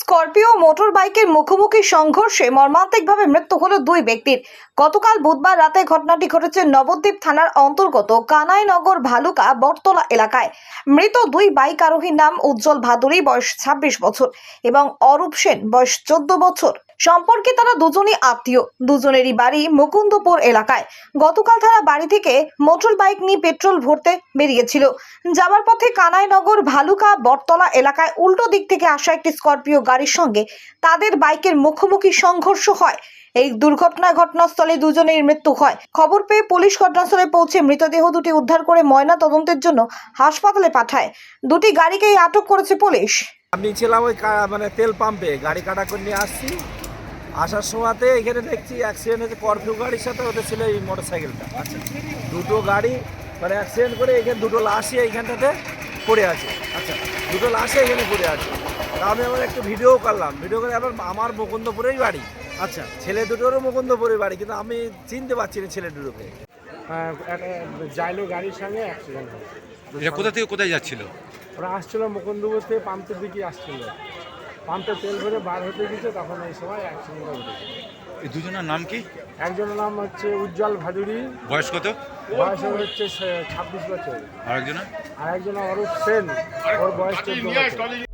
Scorpio motor বাইকের মুখোমুখি সংঘর্ষে মর্মান্তিকভাবে মৃত্যু হলো দুই ব্যক্তির। গতকাল বুধবার রাতে ঘটনাটি ঘটেছে নবদ্বীপ থানার অন্তর্গত কানাইনগর ভালুকা বটতলা এলাকায়। মৃত দুই বাইক আরোহীর নাম উজ্জ্বল ভাদুরী, বয়স ছাব্বিশ বছর, এবং অরূপ সেন, বয়স চোদ্দ বছর। সম্পর্কে তারা দুজনই আত্মীয়। দুজনেরই বাড়ি মুকুন্দপুর এলাকায়। গতকাল তারা বাড়ি থেকে মোটর বাইক নিয়ে পেট্রোল ভরতে বেরিয়েছিল। যাবার পথে কানাইনগর ভালুকা বটতলা এলাকায় উল্টো দিক থেকে আসা একটি স্করপিও গাড়ির সঙ্গে তাদের বাইকের মুখোমুখি সংঘর্ষ হয়। এই দুর্ঘটনা ঘটনাস্থলে দুজনের মৃত্যু হয়। খবর পেয়ে পুলিশ ঘটনাস্থলে পৌঁছে মৃতদেহ দুটি উদ্ধার করে ময়না তদন্তের জন্য হাসপাতালে পাঠায়। দুটি গাড়িকেই আটক করেছে পুলিশ। আমি ছিলাম ওই মানে তেল পাম্পে। গাড়ি কাটা করে নিয়ে আসছি। আসার সময়তে এখানে দেখছি অ্যাক্সিডেন্ট হয়েছে করফিউ গাড়ির সাথে, ওদের ছিল এই মোটর সাইকেলটা দুটো গাড়ি মানে অ্যাক্সিডেন্ট করে এখানে দুটো লাশই এইখানটাতে পড়ে আছে। আচ্ছা দুটো লাশই এখানে পড়ে আছে। আমি আমার একটু ভিডিও করলাম। ভিডিও করে আবার আমার মুকুন্দপুরেই বাড়ি। আচ্ছা। ছেলে দুটোরও মুকুন্দপুরের বাড়ি কিন্তু আমি চিনতে পারছি না ছেলে দুটোকে। জাইলো গাড়ির সঙ্গে অ্যাক্সিডেন্ট হয় এটা কোথা থেকে কোথায় যাচ্ছিল? ওরা আসছিল মুকুন্দপুর থেকে পাম্পের দিকে আসছিল। পাম্পে তেল ভরে বার হতে গেছে তখন এই সময় অ্যাক্সিডেন্ট ঘটেছে এই দুজনের নাম কি? একজনের নাম হচ্ছে উজ্জ্বল ভাদুরী। বয়স কত? বয়স হচ্ছে ছাব্বিশ বছর। আর একজনের আর অরূপ সেন। ওর বয়স চোদ্দ